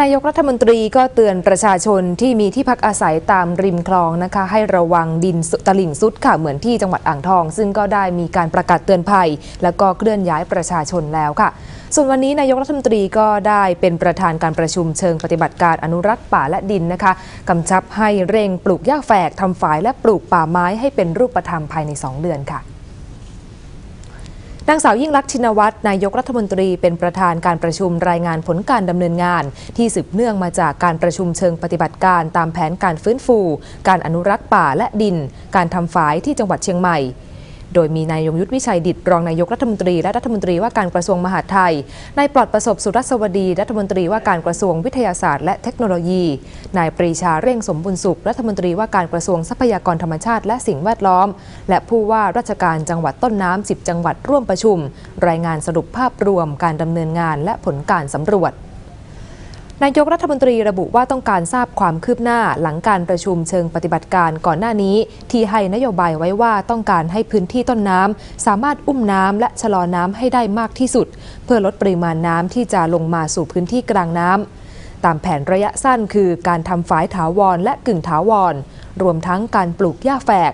นายกรัฐมนตรีก็เตือนประชาชนที่มีที่พักอาศัยตามริมคลองนะคะ ให้ระวังดินตลิ่งซุดค่ะเหมือนที่จังหวัดอ่างทอง ซึ่งก็ได้มีการประกาศเตือนภัย แล้วก็เคลื่อนย้ายประชาชนแล้วค่ะ ส่วนวันนี้นายกรัฐมนตรีก็ได้เป็นประธานการประชุมเชิงปฏิบัติการอนุรักษ์ป่าและดินนะคะกำชับให้เร่งปลูกหญ้าแฝกทำฝายและปลูกป่าไม้ให้เป็นรูปธรรมภายใน 2 เดือนค่ะางสาวยิ่งลักษณ์ชินวัตรนายกรัฐมนตรีเป็นประธานการประชุมรายงานผลการดำเนินงาน ที่สืบเนื่องมาจากการประชุมเชิงปฏิบัติการตามแผนการฟื้นฟู การอนุรักษ์ป่าและดิน การทำฝายที่จังหวัดเชียงใหม่ โดยมีนายยงยุทธวิชัยดิตรองนายกรัฐมนตรีและรัฐมนตรีว่าการกระทรวงมหาดไทย นายปลอดประสบสุรสวดีรัฐมนตรีว่าการกระทรวงวิทยาศาสตร์และเทคโนโลยี นายปรีชาเร่งสมบุญสุข รัฐมนตรีว่าการกระทรวงทรัพยากรธรรมชาติและสิ่งแวดล้อม และผู้ว่าราชการจังหวัดต้นน้ำ10 จังหวัดร่วมประชุม รายงานสรุปภาพรวมการดำเนินงานและผลการสำรวจ นายกรัฐมนตรีระบุว่าต้องการทราบความคืบหน้าหลังการประชุมเชิงปฏิบัติการก่อนหน้านี้ ที่ให้นโยบายไว้ว่าต้องการให้พื้นที่ต้นน้ำสามารถอุ้มน้ำและชะลอน้ำให้ได้มากที่สุด เพื่อลดปริมาณน้ำที่จะลงมาสู่พื้นที่กลางน้ำตามแผนระยะสั้นคือการทำฝายถาวรและกึ่งถาวร รวมทั้งการปลูกหญ้าแฝก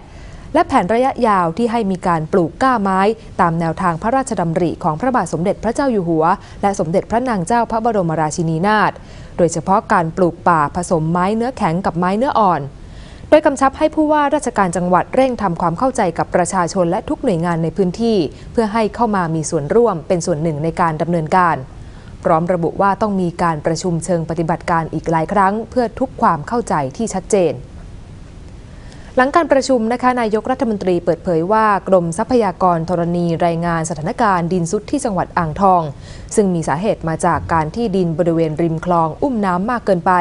และแผนระยะยาวที่ให้มีการปลูกก้าไม้ ตามแนวทางพระราชดำริของพระบาทสมเด็จพระเจ้าอยู่หัว และสมเด็จพระนางเจ้าพระบรมราชินีนาถ โดยเฉพาะการปลูกป่าผสมไม้เนื้อแข็งกับไม้เนื้ออ่อน โดยกำชับให้ผู้ว่าราชการจังหวัดเร่งทำความเข้าใจกับประชาชนและทุกหน่วยงานในพื้นที่ เพื่อให้เข้ามามีส่วนร่วมเป็นส่วนหนึ่งในการดำเนินการ พร้อมระบุว่าต้องมีการประชุมเชิงปฏิบัติการอีกหลายครั้ง เพื่อทุกความเข้าใจที่ชัดเจน หลังการประชุมนะคะนายกรัฐมนตรีเปิดเผยว่ากรมทรัพยากรธรณีรายงานสถานการณ์ดินซุดที่จังหวัดอ่างทอง ซึ่งมีสาเหตุมาจากการที่ดินบริเวณริมคลองอุ้มน้ำมากเกินไป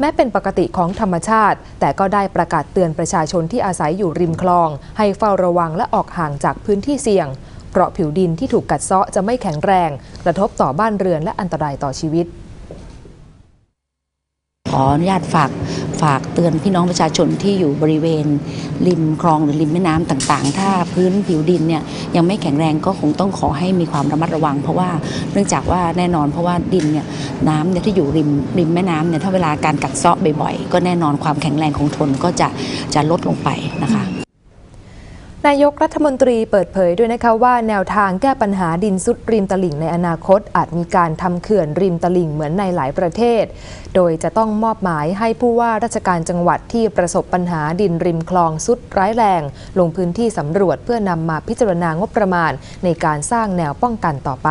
แม้เป็นปกติของธรรมชาติ แต่ก็ได้ประกาศเตือนประชาชนที่อาศัยอยู่ริมคลอง ให้เฝ้าระวังและออกห่างจากพื้นที่เสี่ยง เพราะผิวดินที่ถูกกัดเซาะจะไม่แข็งแรง กระทบต่อบ้านเรือนและอันตรายต่อชีวิต ขออนุญาตฝากฝากเตือนพี่น้องประชาชนที่อยู่บริเวณ ริมคลองหรือริมแม่น้ำต่างๆ ถ้าพื้นผิวดินเนี่ยยังไม่แข็งแรงก็คงต้องขอให้มีความระมัดระวัง เพราะว่าเนื่องจากว่าแน่นอนเพราะว่าดินเนี่ยน้ำเนี่ยที่อยู่ริมริมแม่น้ำเนี่ยถ้าเวลาการกัดเซาะบ่อยๆ ก็แน่นอนความแข็งแรงของทนก็จะจะลดลงไปนะคะ นายกรัฐมนตรีเปิดเผยด้วยนะคะว่าแนวทางแก้ปัญหาดินซุดริมตลิ่งในอนาคต อาจมีการทำเขื่อนริมตลิ่งเหมือนในหลายประเทศ โดยจะต้องมอบหมายให้ผู้ว่าราชการจังหวัดที่ประสบปัญหาดินริมคลองซุดร้ายแรง ลงพื้นที่สำรวจเพื่อนำมาพิจารณางบประมาณ ในการสร้างแนวป้องกันต่อไป